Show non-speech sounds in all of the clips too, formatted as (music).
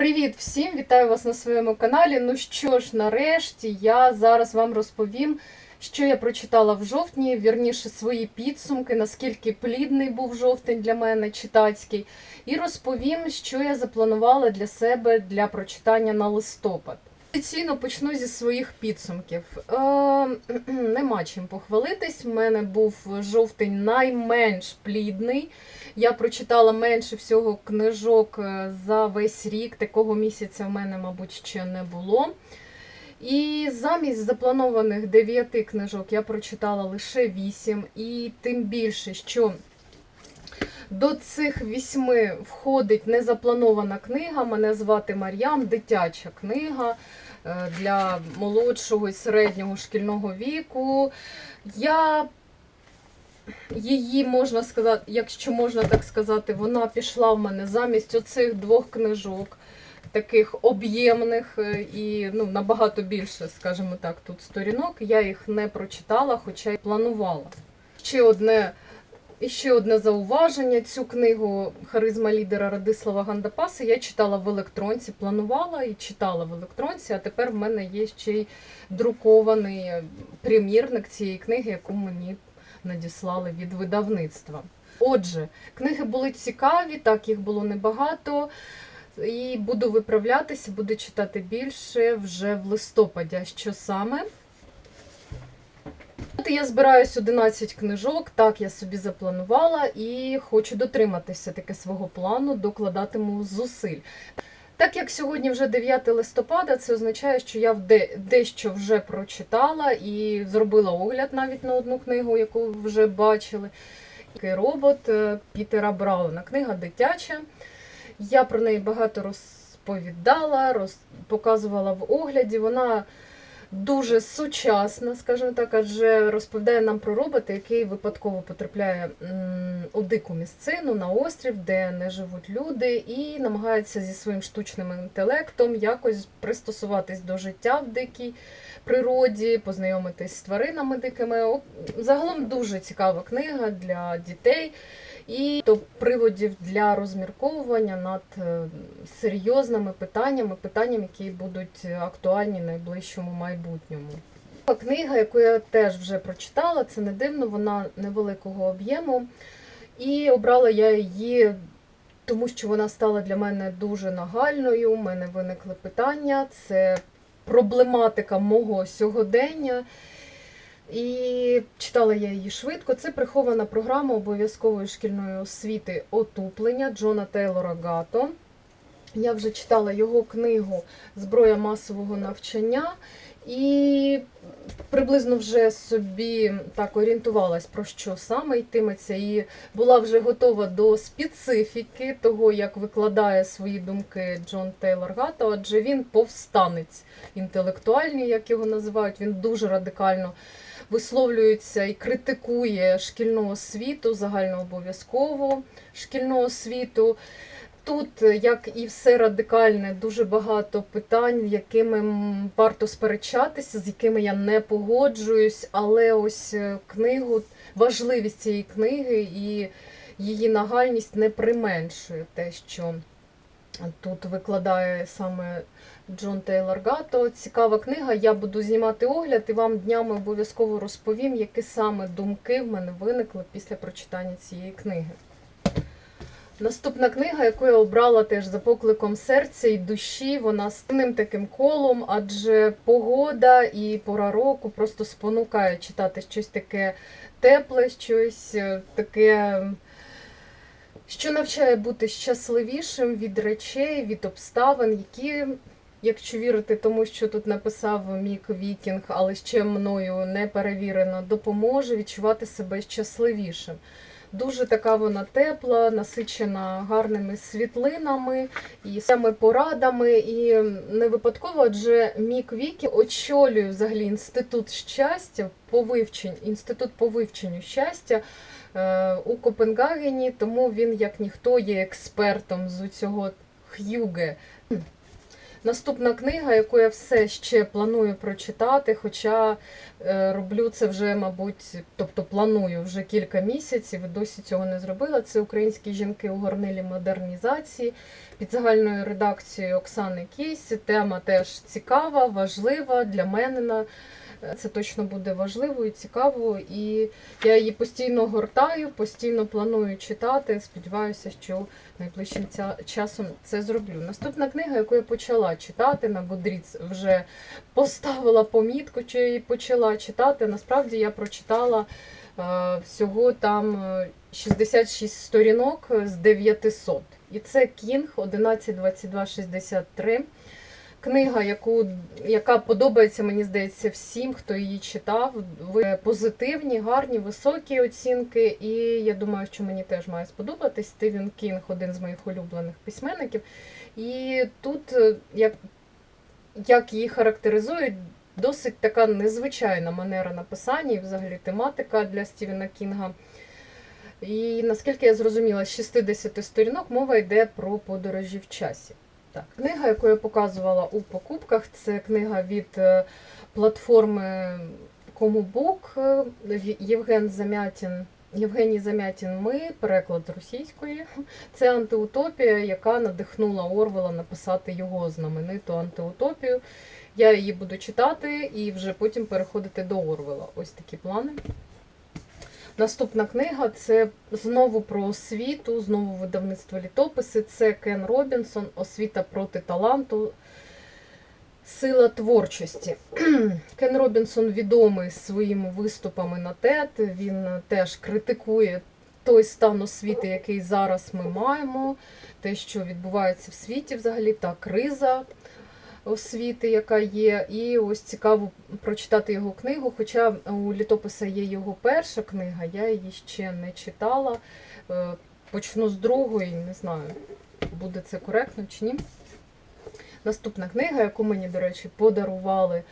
Привіт всім! Вітаю вас на своєму каналі. Ну що ж, нарешті я зараз вам розповім, що я прочитала в жовтні, вірніше свої підсумки, наскільки плідний був жовтень для мене читацький, і розповім, що я запланувала для себе для прочитання на листопад. Традиційно почну зі своїх підсумків. Е, нема чим похвалитись. У мене був жовтень найменш плідний. Я прочитала менше всього книжок е, за весь рік. Такого місяця в мене, мабуть, ще не було. І замість запланованих 9 книжок я прочитала лише 8. І тим більше, що до цих вісьми входить незапланована книга. Мене звати Мар'ям, дитяча книга е, для молодшого і середнього шкільного віку. Я її можна сказати, якщо можна так сказати, вона пішла в мене замість оцих двох книжок, таких об'ємних е, і ну, набагато більше, скажімо так, тут сторінок. Я їх не прочитала, хоча й планувала. Ще одне. І ще одне зауваження. Цю книгу Харизма лідера Радислава Гандапаса я читала в електронці, планувала і читала в електронці, а тепер в мене є ще й друкований примірник цієї книги, яку мені надіслали від видавництва. Отже, книги були цікаві, так їх було небагато. І буду виправлятися, буду читати більше вже в листопаді. Що саме? От Я збираюсь 11 книжок, так я собі запланувала і хочу дотриматися таки свого плану, докладатиму зусиль. Так як сьогодні вже 9 листопада, це означає, що я дещо вже прочитала і зробила огляд навіть на одну книгу, яку вже бачили. Такий робот е, Пітера Брауна. Книга дитяча. Я про неї багато розповідала, роз... показувала в огляді. Вона дуже сучасна, скажімо так, адже розповідає нам про робота, який випадково потрапляє у дику місцину на острів, де не живуть люди, і намагається зі своїм штучним інтелектом якось пристосуватись до життя в дикій природі, познайомитись з тваринами дикими. Загалом дуже цікава книга для дітей. І до приводів для розмірковування над е, серйозними питаннями, питаннями, які будуть актуальні в найближчому майбутньому. Книга, яку я теж вже прочитала, це не дивно, вона невеликого об'єму. І обрала я її, тому що вона стала для мене дуже нагальною. У мене виникли питання. Це проблематика мого сьогодення. І читала я її швидко. Це прихована програма обов'язкової шкільної освіти отуплення Джона Тейлора Гато. Я вже читала його книгу Зброя масового навчання і приблизно вже собі так орієнтувалась, про що саме йтиметься, і була вже готова до специфіки того, як викладає свої думки Джон Тейлор Гато, адже він повстанець інтелектуальний, як його називають. Він дуже радикально висловлюється і критикує шкільну освіту, загальнообов'язкову шкільну освіту. Тут, як і все радикальне, дуже багато питань, якими варто сперечатися, з якими я не погоджуюсь, але ось е, книгу, важливість цієї книги і її нагальність не применшує те, що тут викладає саме Джон Тейлор Гато. Цікава книга. Я буду знімати огляд і вам днями обов'язково розповім, які саме думки в мене виникли після прочитання цієї книги. Наступна книга, яку я обрала теж за покликом серця і душі, вона з тим таким колом, адже погода і пора року просто спонукає читати щось таке тепле, щось е, таке, що навчає бути щасливішим від речей, від обставин, які, якщо вірити тому, що тут написав Мік Вікінг, але ще мною не перевірено, допоможе відчувати себе щасливішим. Дуже така вона тепла, насичена гарними світлинами і саме порадами. І не випадково, адже Мік Вікі очолює взагалі інститут щастя по вивченню, інститут по вивченню щастя е, у Копенгагені, тому він, як ніхто, є експертом з цього х'юге. Наступна книга, яку я все ще планую прочитати, хоча е, роблю це вже, мабуть, тобто планую вже кілька місяців, досі цього не зробила. Це українські жінки у горнилі модернізації під загальною редакцією Оксани Кісь. Тема теж цікава, важлива для мене. Це точно буде важливо і цікаво. І я її постійно гортаю, постійно планую читати. Сподіваюся, що найближчим часом це зроблю. Наступна книга, яку я почала читати на Goodreads, вже поставила помітку, що її почала читати. Насправді я прочитала е, всього там е, 66 сторінок з 900. І це Кінг 112263. Книга, яку, яка подобається, мені здається, всім, хто її читав. Ви позитивні, гарні, високі оцінки. І я думаю, що мені теж має сподобатись. Стивен Кінг один з моїх улюблених письменників. І тут, е, як, як її характеризують, досить така незвичайна манера написання і взагалі тематика для Стівена Кінга. І наскільки я зрозуміла, з 60 сторінок мова йде про подорожі в часі. Так, книга, яку я показувала у покупках, це книга від е, платформи Комубук е, Євген Замятін. Євгеній Замятін Ми, переклад російської. Це антиутопія, яка надихнула Орвела написати його знамениту антиутопію. Я її буду читати і вже потім переходити до Орвела. Ось такі плани. Наступна книга це знову про освіту, знову видавництво літописи. Це Кен Робінсон, Освіта проти таланту. Сила творчості. (clears throat) Кен Робінсон відомий своїми виступами на TED. Він теж критикує той стан освіти, який зараз ми маємо, те, що відбувається в світі взагалі, та криза освіти, яка є. І ось цікаво прочитати його книгу. Хоча у літописа є його перша книга, я її ще не читала. Е, Почну з другої, не знаю, буде це коректно чи ні. Наступна книга, яку мені, до речі, подарували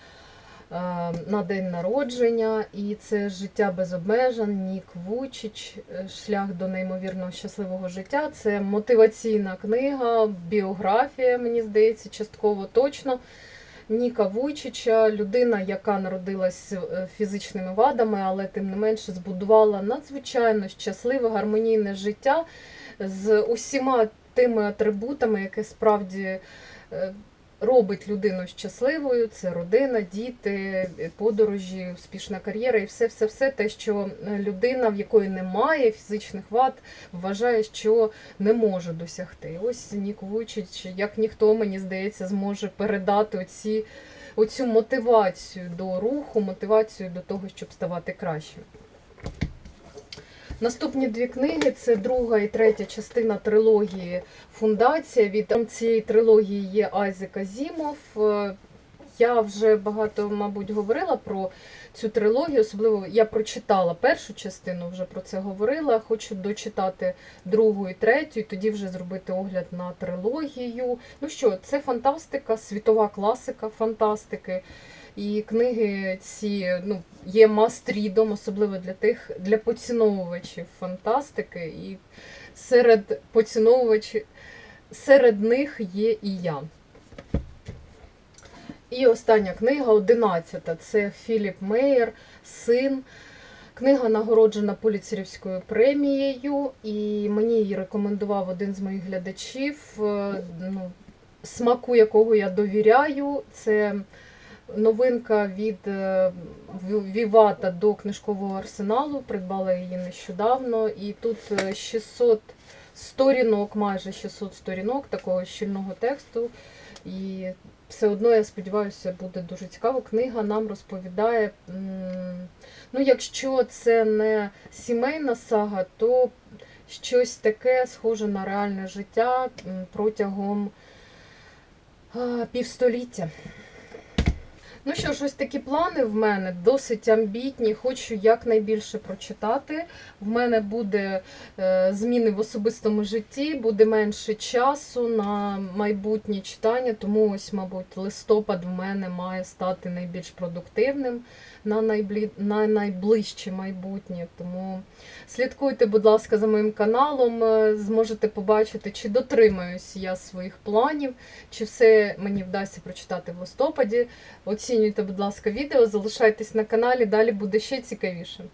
на день народження, і це Життя без обмежень, Нік Вучич, е, Шлях до неймовірного щасливого життя. Це мотиваційна книга, біографія, мені здається, частково точно. Ніка Вуйчича, людина, яка народилась е, фізичними вадами, але тим не менше збудувала надзвичайно щасливе, гармонійне життя з усіма тими атрибутами, які справді е, робить людину щасливою. Це родина, діти, подорожі, успішна кар'єра і все, все, все те, що е, людина, в якої немає фізичних вад, вважає, що не може досягти. Ось Нік Вуйчич, як ніхто, мені здається, зможе передати оці, оцю мотивацію до руху, мотивацію до того, щоб ставати кращим. Наступні дві книги це друга і третя частина трилогії Фундація. Від цієї трилогії є Айзек Азімов. Е, Я вже багато, мабуть, говорила про цю трилогію. Особливо я прочитала першу частину, вже про це говорила. Хочу дочитати другу і третю, і тоді вже зробити огляд на трилогію. Ну що, це фантастика, світова класика фантастики. І книги ці ну, є мастрідом, особливо для тих, для поціновувачів фантастики. І серед поціновувачів, серед них є і я. І остання книга, одинадцята, це Філіп Мейер, син. Книга нагороджена Поліцерівською премією, і мені її рекомендував один з моїх глядачів, е, ну, смаку якого я довіряю. Це новинка від е, Вівата до книжкового арсеналу. Придбала її нещодавно. І тут е, 600 сторінок, майже 600 сторінок такого щільного тексту. І все одно, я сподіваюся, буде дуже цікаво. Книга нам розповідає. Ну, якщо це не сімейна сага, то щось таке схоже на реальне життя протягом півстоліття. Ну що ж, ось такі плани в мене досить амбітні. Хочу якнайбільше прочитати. В мене буде е, зміни в особистому житті, буде менше часу на майбутнє читання, тому ось, мабуть, листопад в мене має стати найбільш продуктивним на, найблі... на найближче майбутнє. Тому слідкуйте, будь ласка, за моїм каналом, е, зможете побачити, чи дотримуюсь я своїх планів, чи все мені вдасться прочитати в листопаді. Оці Оцінюйте, будь ласка, відео, залишайтесь на каналі, далі буде ще цікавіше.